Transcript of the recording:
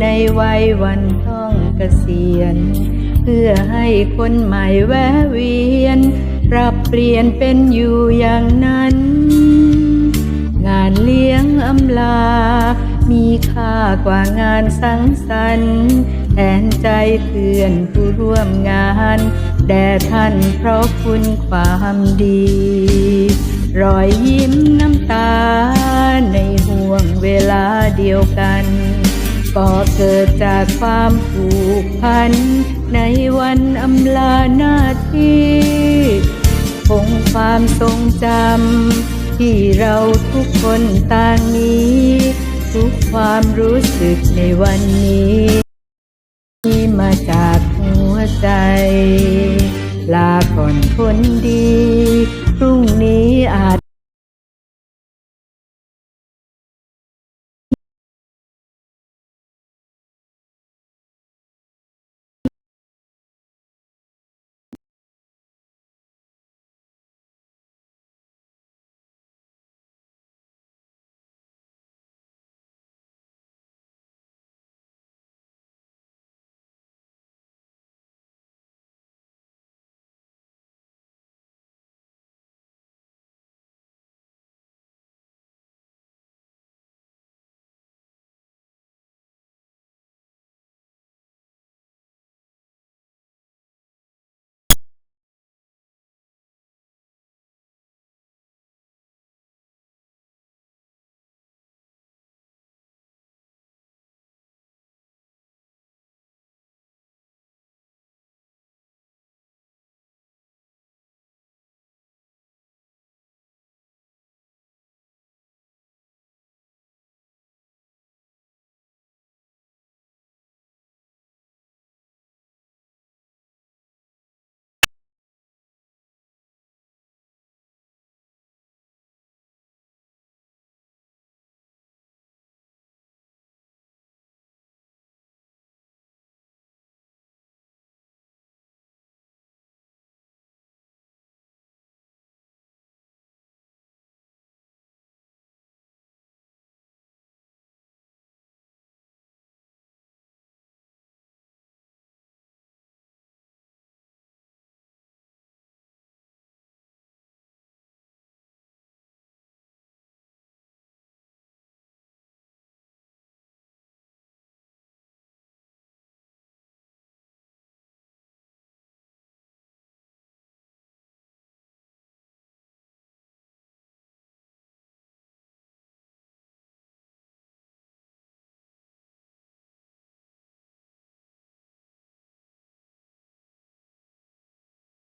ในวัยวันต้องเกษียณ เพื่อให้คนใหม่แวะเวียน ปรับเปลี่ยนเป็นอยู่อย่างนั้น งานเลี้ยงอำลา มีค่ากว่างานสังสรรค์แทนใจเพื่อนผู้ร่วมงาน แด่ท่านเพราะคุณความดี รอยยิ้มน้ำตาในห่วงเวลาเดียวกัน ก็เกิดจากความผูกพัน ในวันอำลาหน้าที่คงความทรงจำที่เราทุกคนต่างนี้ ทุกความรู้สึกในวันนี้ที่มาจากหัวใจ ลาก่อนคนดี